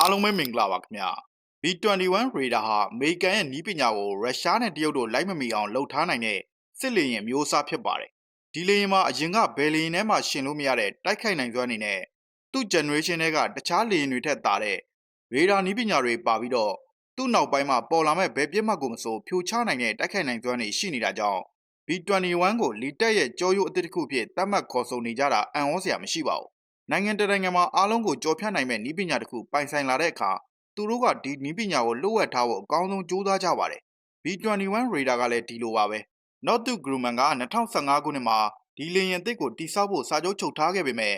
အားလုံးပဲမင်္ဂလာပါခင်ဗျာ B21 ရေဒါဟာအမေရိကန်ရဲ့နီးပညာကိုရုရှားနဲ့တရုတ်တို့လိုက်မမီအောင်လှုပ်ထားနိုင်တဲ့စစ်လေယာဉ်မျိုးစားဖြစ်ပါတယ်ဒီလေယာဉ်မှာအရင်ကဘယ်လေယာဉ်ထဲမှာရှင်လို့မရတဲ့တိုက်ခိုက်နိုင်စွမ်းအနေနဲ့သူ့ generation တွေကတခြားလေယာဉ်တွေထက်သာတဲ့ရေဒါနီးပညာတွေပါပြီးတော့သူ့နောက်ပိုင်းမှာပေါ်လာမဲ့ဘယ်ပြစ်မှတ်ကိုမဆိုဖြိုချနိုင်တဲ့တိုက်ခိုက်နိုင်စွမ်းတွေရှိနေတာကြောင့် B21 ကိုလီတက်ရဲ့ကြောရိုးအသစ်တစ်ခုဖြစ်သတ်မှတ်ခေါ်ဆိုနေကြတာအံ့ဩစရာမရှိပါဘူး နိုင်ငံတကာနိုင်ငံမှာအားလုံးကိုကြော်ဖြတ်နိုင်မဲ့နည်းပညာတစ်ခုပိုင်ဆိုင်လာတဲ့အခါသူတို့ကဒီနည်းပညာကိုလှုပ်ဝက်ထားဖို့အကောင်းဆုံးကြိုးစားကြပါတယ်။ B21 radar ကလည်းဒီလိုပါပဲ။ Northrop Grumman က2015ခုနှစ်မှာဒီလေယာဉ်အသစ်ကိုတိစောက်ဖို့စာချုပ်ချုပ်ထားခဲ့ပေမဲ့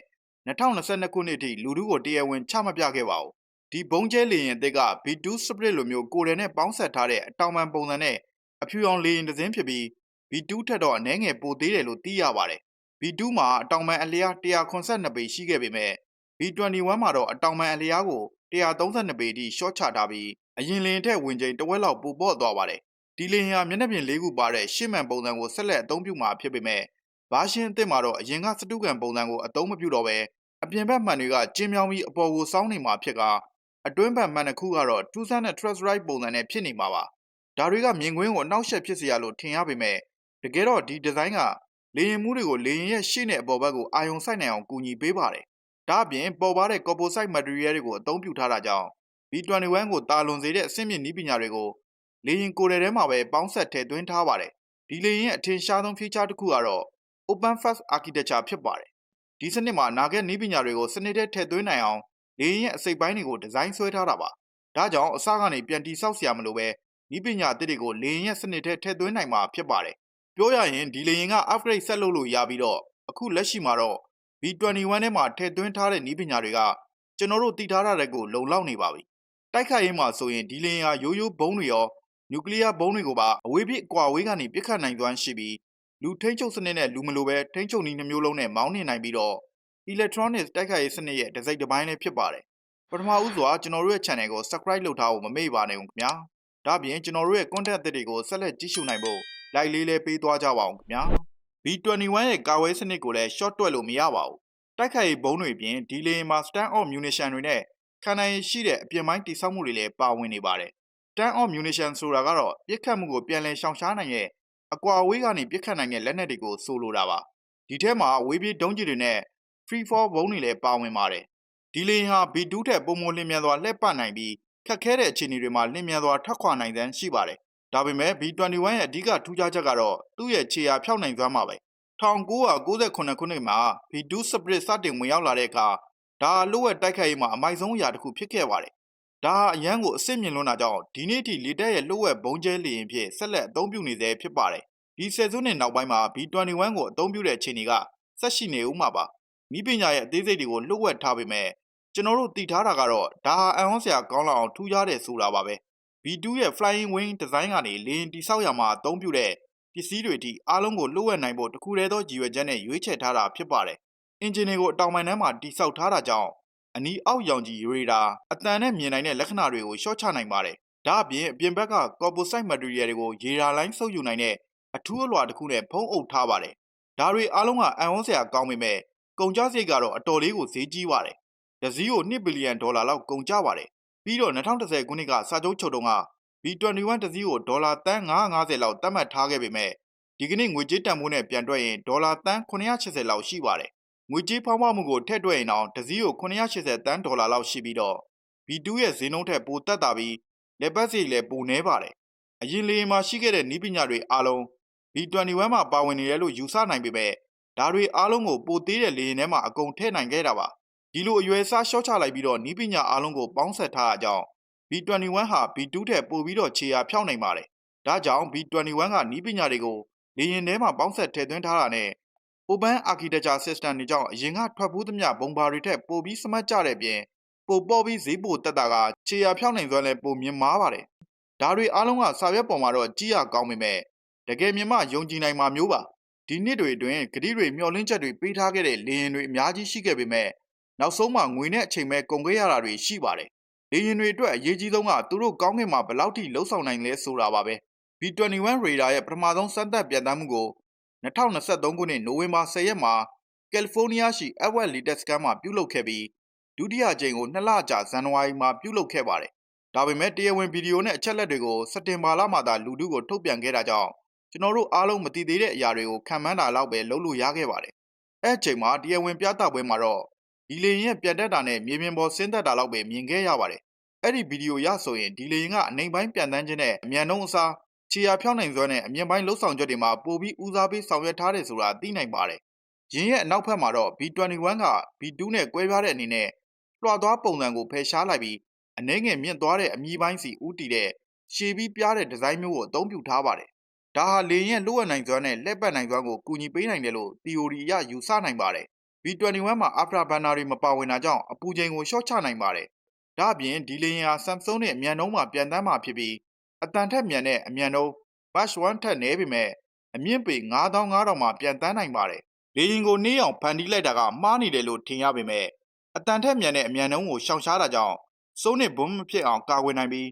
2022ခုနှစ်အထိလူထုကိုတရားဝင်ချမပြခဲ့ပါဘူး။ဒီဘုံကျဲလေယာဉ်အသစ်က B2 Spirit လိုမျိုးကိုယ်တယ်နဲ့ပေါင်းဆက်ထားတဲ့အတောင်ပံပုံစံနဲ့အဖြူရောင်လေယာဉ်တစ်စင်းဖြစ်ပြီး B2 ထက်တော့အနည်းငယ်ပိုသေးတယ်လို့သိရပါတယ်။ B2 မှာအတောင်ပံအလျား182ပေရှိခဲ့ပေမဲ့ B21 မှာတော့အတောင်ပံအလျားကို132ပေအထိရှော့ချထားပြီးအရင်လင်းထက်ဝင်ချိန်တဝက်လောက်ပိုပေါ့သွားပါတယ်။ဒီလင်းဟာမျက်နှာပြင်၄ခုပါတဲ့ရှစ်မှန်ပုံစံကိုဆက်လက်အသုံးပြုမှာဖြစ်ပေမဲ့ဘာရှင်းအစ်စ်မှာတော့အရင်ကစတုကန်ပုံစံကိုအသုံးမပြုတော့ဘဲအပြင်ဘက်မှန်တွေကကျင်းမြောင်းပြီးအပေါ်ကိုစောင်းနေမှာဖြစ်ကအတွင်းဘက်မှန်တစ်ခုကတော့ထူးဆန်းတဲ့ truss right ပုံစံနဲ့ဖြစ်နေမှာပါ။ဒါတွေကမြင်ကွင်းကိုအနှောက်အယှက်ဖြစ်စေရလို့ထင်ရပေမဲ့တကယ်တော့ဒီဒီဇိုင်းက လေရင်မှုတွေကိုလေရင်ရဲ့ရှေ့နဲ့အပေါ်ဘက်ကိုအာရုံစိုက်နိုင်အောင်ကူညီပေးပါတယ်။ဒါ့အပြင်ပေါ်ပါတဲ့ composite material တွေကိုအသုံးပြုထားတာကြောင့် B21 ကိုတာလွန်စေတဲ့အဆင့်မြင့်နည်းပညာတွေကိုလေရင်ကိုယ်ထဲမှာပဲပေါင်းဆက်ထည့်သွင်းထားပါတယ်။ဒီလေရင်ရဲ့အထင်ရှားဆုံး feature တစ်ခုကတော့ open fast architecture ဖြစ်ပါတယ်။ဒီစနစ်မှာနာဂက်နည်းပညာတွေကိုစနစ်ထဲထည့်သွင်းနိုင်အောင်လေရင်ရဲ့အစိတ်ပိုင်းတွေကိုဒီဇိုင်းဆွဲထားတာပါ။ဒါကြောင့်အစကနေပြန်တိဆောက်စရာမလိုပဲနည်းပညာအသစ်တွေကိုလေရင်ရဲ့စနစ်ထဲထည့်သွင်းနိုင်မှာဖြစ်ပါတယ်။ ပြောရရင်ဒီလေရင်က upgrade ဆက်လုပ်လို့ရပြီးတော့အခုလက်ရှိမှာတော့ B21 ထဲမှာထည့်သွင်းထားတဲ့နည်းပညာတွေကကျွန်တော်တို့တည်ထားတဲ့ကိုလုံလောက်နေပါပြီ။တိုက်ခိုက်ရေးမှာဆိုရင်ဒီလေရင်ဟာရိုးရိုးဘုံတွေရောနျူကလ িয়ার ဘုံတွေကိုပါအဝေးပြစ်အကွာအဝေးကနေပြစ်ခတ်နိုင်စွမ်းရှိပြီးလူထိန်းချုပ်စနစ်နဲ့လူမလိုပဲထိန်းချုပ်နည်းနှမျိုးလုံးနဲ့မောင်းနှင်နိုင်ပြီးတော့ electronics တိုက်ခိုက်ရေးစနစ်ရဲ့တစ်စိတ်တစ်ပိုင်းလည်းဖြစ်ပါတယ်။ပထမဦးစွာကျွန်တော်တို့ရဲ့ channel ကို subscribe လုပ်ထားဖို့မမေ့ပါနဲ့ဦးခင်ဗျာ။ဒါ့အပြင်ကျွန်တော်တို့ရဲ့ content အသစ်တွေကိုဆက်လက်ကြည့်ရှုနိုင်ဖို့ like လေးလည်းပေးသွားကြပါအောင်ခင်ဗျာ။ B21 ရဲ့ကာဝဲစနစ်ကိုလည်း short တွက်လို့မရပါဘူး။တိုက်ခိုက်ရေးဘုံတွေပြင်ဒီလေမှာ stand off munition တွေနဲ့ခံနိုင်ရည်ရှိတဲ့အပြင်ပိုင်းတိစောက်မှုတွေလည်းပါဝင်နေပါတယ်။ stand off munition ဆိုတာကတော့ပြစ်ခတ်မှုကိုပြန်လည်ရှောင်ရှားနိုင်တဲ့အကွာအဝေးကနေပြစ်ခတ်နိုင်တဲ့လက်နက်တွေကိုဆိုလိုတာပါ။ဒီထဲမှာဝေးပြေးဒုံးကျည်တွေနဲ့ free fall ဘုံတွေလည်းပါဝင်ပါတယ်။ဒီလေယာဉ်ဟာ B2 ထက်ပုံမလင်းမြန်စွာလှည့်ပတ်နိုင်ပြီးခက်ခဲတဲ့အခြေအနေတွေမှာလင်းမြန်စွာထွက်ခွာနိုင်တဲ့ရှိပါတယ်။ ဒါပေမဲ့ B21 ရဲ့အဓိကထူးခြားချက်ကတော့သူ့ရဲ့ခြေရာဖြောက်နိုင်စွမ်းပါပဲ။1998ခုနှစ်မှာ B2 Spirit စတင်ဝင်ရောက်လာတဲ့အခါဒါလိုဝက်တိုက်ခိုက်ရေးမှာအမိုက်ဆုံးအရာတစ်ခုဖြစ်ခဲ့ပါတယ်။ဒါအရန်ကိုအစ်စ်မြင့်လွန်းတာကြောင့်ဒီနေ့ထိလေတက်ရဲ့လိုဝက်ဘုံကျဲလေရင်ဖြစ်ဆက်လက်အသုံးပြုနေသေးဖြစ်ပါတယ်။ဒီဆယ်စုနှစ်နောက်ပိုင်းမှာ B21 ကိုအသုံးပြုတဲ့အခြေအနေကဆက်ရှိနေဦးမှာပါ။မိပညာရဲ့အသေးစိတ်တွေကိုလှုပ်ဝက်ထားပေမဲ့ကျွန်တော်တို့တည်ထားတာကတော့ဒါဟာအံ့ဩစရာကောင်းလောက်အောင်ထူးခြားတယ်ဆိုတာပါပဲ။ B2 ရဲ့ flying wing design ကနေလေရင်တိဆောက်ရမှာအသုံးပြုတဲ့ပစ္စည်းတွေအထိအားလုံးကိုလှုပ်ဝက်နိုင်ဖို့တခုတည်းသောရည်ရွယ်ချက်နဲ့ရွေးချယ်ထားတာဖြစ်ပါတယ်။အင်ဂျင်တွေကိုအတောင်ပံထဲမှာတိဆောက်ထားတာကြောင့်အနီးအောက်ရောင်ခြည်ရေဒါအတန်နဲ့မြင်နိုင်တဲ့လက္ခဏာတွေကိုရှော့ချနိုင်ပါတယ်။ဒါအပြင်အပြင်ဘက်က composite material တွေကိုရေဒါလိုင်းဆုပ်ယူနိုင်တဲ့အထူးအလွှာတစ်ခုနဲ့ဖုံးအုပ်ထားပါတယ်။ဒါတွေအားလုံးကအံ့ဩစရာကောင်းပေမဲ့ကုန်ကျစရိတ်ကတော့အတော်လေးကိုဈေးကြီးပါတယ်။ဒဇီးကို2ဘီလီယံဒေါ်လာလောက်ကုန်ကျပါတယ်။ ပြီးတော့2010ခုနှစ်ကစာချုပ်ချုပ်တုန်းက B21 ဒဇီးကိုဒေါ်လာတန်း950လောက်သတ်မှတ်ထားခဲ့ပေမဲ့ဒီကနေ့ငွေကြေးတန်ဖိုးနဲ့ပြန်တွက်ရင်ဒေါ်လာတန်း980လောက်ရှိပါတယ်။ငွေကြေးဖောင်းပွားမှုကိုထည့်တွက်ရင်တော့ဒဇီးကို980တန်းဒေါ်လာလောက်ရှိပြီးတော့ B2 ရဲ့ဈေးနှုန်းထက်ပိုတက်တာပြီးလက်ပတ်စီလည်းပိုနေပါတယ်။အရင်လေမှာရှိခဲ့တဲ့နည်းပညာတွေအားလုံး B21 မှာပါဝင်နေတယ်လို့ယူဆနိုင်ပေမဲ့ဒါတွေအားလုံးကိုပိုသေးတဲ့လေရင်ထဲမှာအကုန်ထည့်နိုင်ခဲ့တာပါ။ ဒီလိုအရွယ်အစားရှော့ချလိုက်ပြီးတော့နည်းပညာအားလုံးကိုပေါင်းဆက်ထားတာကြောင့် B21 ဟာ B2 ထက်ပိုပြီးတော့ခြေရာဖြောက်နိုင်ပါတယ်။ဒါကြောင့် B21 ကနည်းပညာတွေကိုလေရင်ထဲမှာပေါင်းဆက်ထည့်သွင်းထားတာနဲ့ Open Architecture System တွေကြောင့်အရင်ကထွက်ဖူးသမျှဘုံဘာတွေထက်ပိုပြီးစမတ်ကြတဲ့ပြင်ပိုပေါ်ပြီးဈေးပိုတက်တာကခြေရာဖြောက်နိုင်စွမ်းလည်းပိုမြင်မားပါတယ်။ဒါတွေအားလုံးကစာရွက်ပေါ်မှာတော့ကြည့်ရကောင်းပေမဲ့တကယ်မြင်မှယုံကြည်နိုင်မှာမျိုးပါ။ဒီနှစ်တွေအတွင်းဂတိတွေမျှော်လင့်ချက်တွေပေးထားခဲ့တဲ့လေရင်တွေအများကြီးရှိခဲ့ပေမဲ့ နောက်ဆုံးမှငွေနဲ့အချိန်မဲ့ကုန်ခဲ့ရတာတွေရှိပါတယ်။လေရင်တွေအတွက်အရေးကြီးဆုံးကသူတို့ကောင်းကင်မှာဘယ်လောက်ထိလှုပ်ဆောင်နိုင်လဲဆိုတာပါပဲ။ B21 radar ရဲ့ပထမဆုံးစမ်းသပ်ပြန်တမ်းမှုကို2023ခုနှစ်နိုဝင်ဘာ10ရက်မှာကယ်လီဖိုးနီးယားရှိ Edward Little Scan မှာပြုလုပ်ခဲ့ပြီးဒုတိယကြိမ်ကိုနှစ်လကြာဇန်နဝါရီမှာပြုလုပ်ခဲ့ပါတယ်။ဒါပေမဲ့တရားဝင်ဗီဒီယိုနဲ့အချက်လက်တွေကိုစက်တင်ဘာလမှာသာလူထုကိုထုတ်ပြန်ခဲ့တာကြောင့်ကျွန်တော်တို့အားလုံးမသိသေးတဲ့အရာတွေကိုခံမှန်းတာလောက်ပဲလုပ်လို့ရခဲ့ပါတယ်။အဲ့အချိန်မှာတရားဝင်ပြသပွဲမှာတော့ ဒီလေရင်ရဲ့ပြန်တက်တာနဲ့မြေပြင်ပေါ်ဆင်းသက်တာလောက်ပဲမြင်ခဲ့ရပါတယ်။အဲ့ဒီဗီဒီယိုရဆိုရင်ဒီလေရင်ကအနိုင်ပိုင်းပြန်တန်းခြင်းနဲ့အမြန်နှုံးအစားခြေရာဖြောင်းနိုင်စွမ်းနဲ့အမြင့်ပိုင်းလှုပ်ဆောင်ချက်တွေမှာပိုပြီးဦးစားပေးဆောင်ရွက်ထားတယ်ဆိုတာသိနိုင်ပါတယ်။ရင်းရဲ့အနောက်ဘက်မှာတော့ B21 က B2 နဲ့ကွဲပြားတဲ့အနေနဲ့လွှတ်သွားပုံစံကိုဖယ်ရှားလိုက်ပြီးအနှဲငယ်မြင့်သွားတဲ့အမြီးပိုင်းစီဦးတည်တဲ့ရှည်ပြီးပြားတဲ့ဒီဇိုင်းမျိုးကိုအသုံးပြုထားပါတယ်။ဒါဟာလေရင်လိုအပ်နိုင်စွမ်းနဲ့လက်ပတ်နိုင်စွမ်းကိုကူညီပေးနိုင်တယ်လို့ theory အရယူဆနိုင်ပါတယ်။ B21 မှာ After Banner တွေမပါဝင်တာကြောင့်အပူချိန်ကိုလျှော့ချနိုင်ပါတယ်။ဒါ့အပြင်ဒီလေရင်ဟာ Samsung နဲ့အမြန်နှုံးမှာပြန်တမ်းမှာဖြစ်ပြီးအတန်ထက်မြန်တဲ့အမြန်နှုံး Batch 1ထက်နည်းပေမဲ့အမြင့်ပေ9500မှာပြန်တန်းနိုင်ပါတယ်။လေရင်ကိုနှေးအောင်ဖန်တီးလိုက်တာကမှားနေတယ်လို့ထင်ရပေမဲ့အတန်ထက်မြန်တဲ့အမြန်နှုံးကိုရှောင်ရှားတာကြောင့်စိုးနစ်ဘုံမဖြစ်အောင်ကာကွယ်နိုင်ပြီး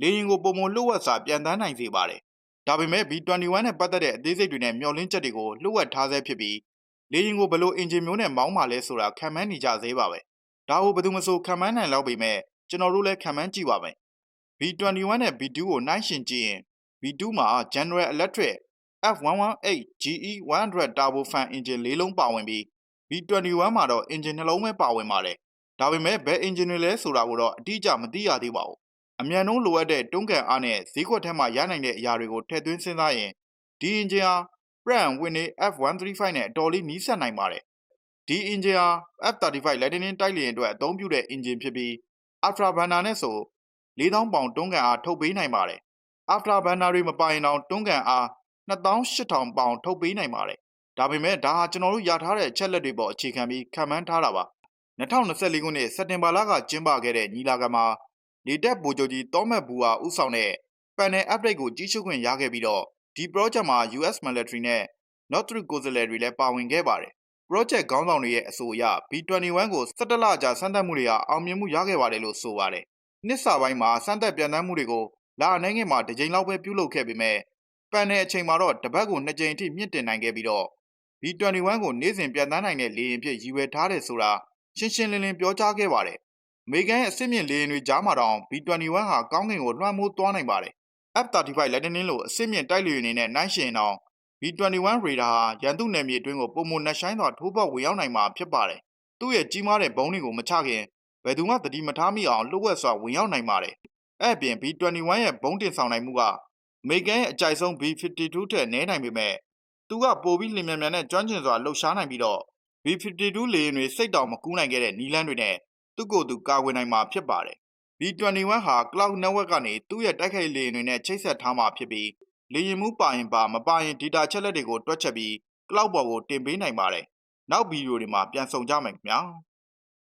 လေရင်ကိုပုံမလှုပ်ဝက်စာပြန်တန်းနိုင်စေပါတယ်။ဒါပေမဲ့ B21 နဲ့ပတ်သက်တဲ့အသေးစိတ်တွေနဲ့မျှော်လင့်ချက်တွေကိုလှုပ်ဝက်ထားဆဲဖြစ်ပြီး လေရင်ကိုဘယ်လိုအင်ဂျင်မျိုးနဲ့မောင်းမှလဲဆိုတာခံမှန်းနေကြသေးပါပဲ။ဒါကိုဘယ်သူမှဆိုခံမှန်းနိုင်လောက်ပေမဲ့ကျွန်တော်တို့လည်းခံမှန်းကြည့်ပါမယ်။ B21 နဲ့ B2 ကိုနှိုင်းယှဉ်ကြည့်ရင် B2 မှာ General Electric F118 GE 100 Turbo Fan Engine ၄လုံးပါဝင်ပြီး B21 မှာတော့ engine နှလုံးပဲပါဝင်ပါတယ်။ဒါပေမဲ့ဘယ် engine တွေလဲဆိုတာကိုတော့အတိအကျမသိရသေးပါဘူး။အမြန်နှုန်းလိုအပ်တဲ့တွန်းကန်အားနဲ့ဈေးကွက်ထဲမှာရနိုင်တဲ့အရာတွေကိုထည့်သွင်းစဉ်းစားရင်ဒီ engine ဟာ Pratt & Whitney F135 နဲ့အတော်လေးနီးစပ်နိုင်ပါတယ်။ဒီ engine ဟာ F35 Lightning တိုက်လေယာဉ်အတွက်အသုံးပြုတဲ့ engine ဖြစ်ပြီး Afterburner နဲ့ဆို4000ပေါင်တွန်းကန်အားထုတ်ပေးနိုင်ပါတယ်။ Afterburner တွေမပိုင်အောင်တွန်းကန်အား28000ပေါင်ထုတ်ပေးနိုင်ပါတယ်။ဒါပေမဲ့ဒါဟာကျွန်တော်တို့ရထားတဲ့အချက်လက်တွေပေါ်အခြေခံပြီးခံမှန်းထားတာပါ။2024ခုနှစ်စက်တင်ဘာလကကျင်းပခဲ့တဲ့ညီလာခံမှာလေတက်ဗိုလ်ချုပ်ကြီးတောမတ်ဘူဟာဦးဆောင်တဲ့ panel update ကိုကြီးစုခွင့်ရခဲ့ပြီးတော့ ဒီ project မှာ US military နဲ့ Northrop ကိုယ်စားလှယ်တွေလည်း ပါဝင်ခဲ့ပါတယ်။ project ခေါင်းဆောင်တွေရဲ့ အဆိုအရ B21 ကို17လကြာ စမ်းသပ်မှုတွေဟာ အောင်မြင်မှုရခဲ့ပါတယ်လို့ ဆိုပါတယ်။နှစ်စာပိုင်းမှာ စမ်းသပ်ပြန်တမ်းမှုတွေကိုလာအနေငယ်မှာတစ်ကြိမ်လောက်ပဲ ပြုလုပ်ခဲ့ပေမဲ့ပန်တဲ့အချိန်မှာတော့ တပတ်ကို နှစ်ကြိမ်အထိ မြင့်တင်နိုင်ခဲ့ပြီးတော့ B21 ကို နေ့စဉ်ပြန်တမ်းနိုင်တဲ့ လေယာဉ်ဖြစ် ရည်ရွယ်ထားတယ်ဆိုတာ ရှင်းရှင်းလင်းလင်း ပြောကြားခဲ့ပါတယ်။အမေရိကန်ရဲ့အစ်စ်မြင့် လေယာဉ်တွေကြားမှာတောင် B21 ဟာ ကောင်းကင်ကို လွှမ်းမိုးသွားနိုင်ပါတယ်။ F35 Lightning လိုအစ်စ်မြင့်တိုက်လေယာဉ်တွေနဲ့နှိုင်းယှဉ်အောင် B21 Radar ဟာရန်သူနယ်မြေအတွင်းကိုပုံမနှက်ဆိုင်စွာထိုးပေါက်ဝင်ရောက်နိုင်မှာဖြစ်ပါတယ်။သူ့ရဲ့ကြီးမားတဲ့ဘုံတွေကိုမချခင်ဘယ်သူမှသတိမထားမိအောင်လှုပ်ဝက်စွာဝင်ရောက်နိုင်ပါတယ်။အဲ့အပြင် B21 ရဲ့ဘုံတင်ဆောင်နိုင်မှုကအမေရိကန်ရဲ့အကြိုက်ဆုံး B52 ထက်နည်းနိုင်ပေမဲ့သူကပိုပြီးလျင်မြန်မြန်နဲ့ကျွမ်းကျင်စွာလှုပ်ရှားနိုင်ပြီးတော့ B52 လေယာဉ်တွေစိတ်တောင်မကူးနိုင်ခဲ့တဲ့နီလန်းတွေနဲ့သူ့ကိုယ်သူကာကွယ်နိုင်မှာဖြစ်ပါတယ်။ B21 ဟာ Cloud Network ကနေ သူ့ရဲ့တိုက်ခိုက်လေယာဉ်တွေနဲ့ချိတ်ဆက်ထားမှာဖြစ်ပြီး လေယာဉ်မှုပါရင်ပါမပါရင် data ချက်လက်တွေကို တွက်ချက်ပြီး Cloud ပေါ်ကိုတင်ပေးနိုင်ပါတယ်။နောက်ဗီဒီယိုတွေမှာပြန်ဆောင်ကြမယ်ခင်ဗျာ။